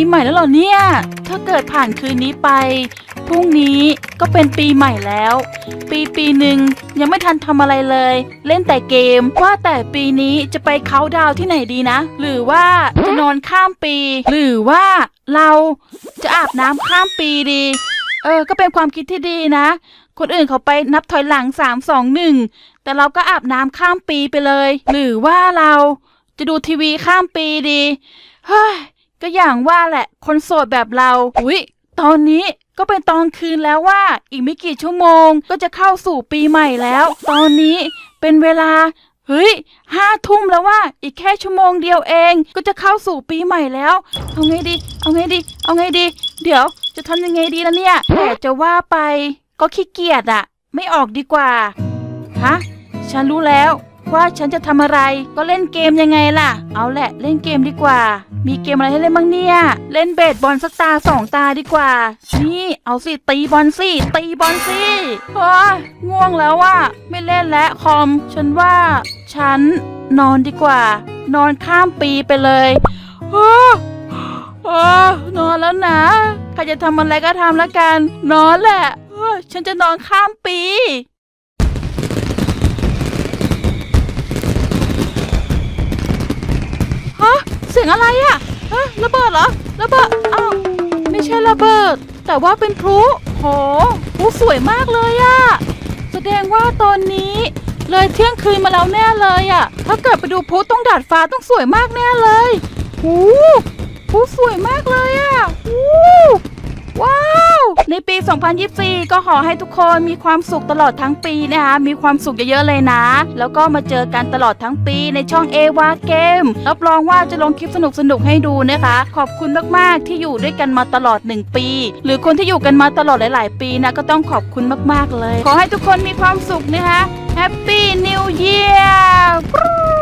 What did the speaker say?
ปีใหม่แล้วเหรอเนี่ย ถ้าเกิดผ่านคืนนี้ไป พรุ่งนี้ก็เป็นปีใหม่แล้ว ปีปีหนึ่งยังไม่ทันทำอะไรเลย เล่นแต่เกม ว่าแต่ปีนี้จะไปเขาดาวที่ไหนดีนะ หรือว่าจะนอนข้ามปี หรือว่าเราจะอาบน้ำข้ามปีดี เออ ก็เป็นความคิดที่ดีนะ คนอื่นเขาไปนับถอยหลังสามสองหนึ่งแต่เราก็อาบน้ำข้ามปีไปเลย หรือว่าเราจะดูทีวีข้ามปีดี เฮ้ย ก็อย่างว่าแหละ คนโสดแบบเรา อุ๊ย ตอนนี้ก็เป็นตอนคืนแล้วว่า อีกไม่กี่ชั่วโมงก็จะเข้าสู่ปีใหม่แล้ว ตอนนี้เป็นเวลา เฮ้ยห้าทุ่มแล้วว่า อีกแค่ชั่วโมงเดียวเอง ก็จะเข้าสู่ปีใหม่แล้ว เอาไงดี เอาไงดี เอาไงดี เดี๋ยวจะทำยังไงดีล่ะเนี่ย แต่จะว่าไปก็ขี้เกียจอะไม่ออกดีกว่า ฮะ ฉันรู้แล้ว ว่าฉันจะทำอะไร ก็เล่นเกมยังไงล่ะ เอาแหละเล่นเกมดีกว่า มีเกมอะไรให้เล่นบ้างเนี่ย เล่นเบสบอลสักตาสองตาดีกว่า นี่เอาสิตีบอลสิตีบอลสิโอ้ยง่วงแล้วว่าไม่เล่นแล้วคอม ฉันว่า ฉันนอนดีกว่า นอนข้ามปีไปเลยโอ้โอ้นอนแล้วนะใครจะทำอะไรก็ทำแล้วกัน นอนแหละฉันจะนอนข้ามปี ยงอะไรอะฮะระเบิดเหรอ ระเบิด อ้าว ไม่ใช่ระเบิด แต่ว่าเป็นพลุโหพลุสวยมากเลยอะแสดงว่าตอนนี้ เลยเที่ยงคืนมาแล้วแน่เลยอะถ้าเกิดไปดูพลุต้องดาดฟ้าต้องสวยมากแน่เลยหูพลุสวยมากเลยอะ ปี 2024 ก็ขอให้ทุกคนมีความสุขตลอดทั้งปีนะคะมีความสุขเยอะๆเลยนะ แล้วก็มาเจอกันตลอดทั้งปีในช่องเอวาเกมรับรองว่าจะลงคลิปสนุกๆให้ดูนะคะ ขอบคุณมากๆที่อยู่ด้วยกันมาตลอด 1 ปี หรือคนที่อยู่กันมาตลอดหลาย ๆ ปีนะก็ต้องขอบคุณมากๆเลย ขอให้ทุกคนมีความสุขนะคะ Happy New Year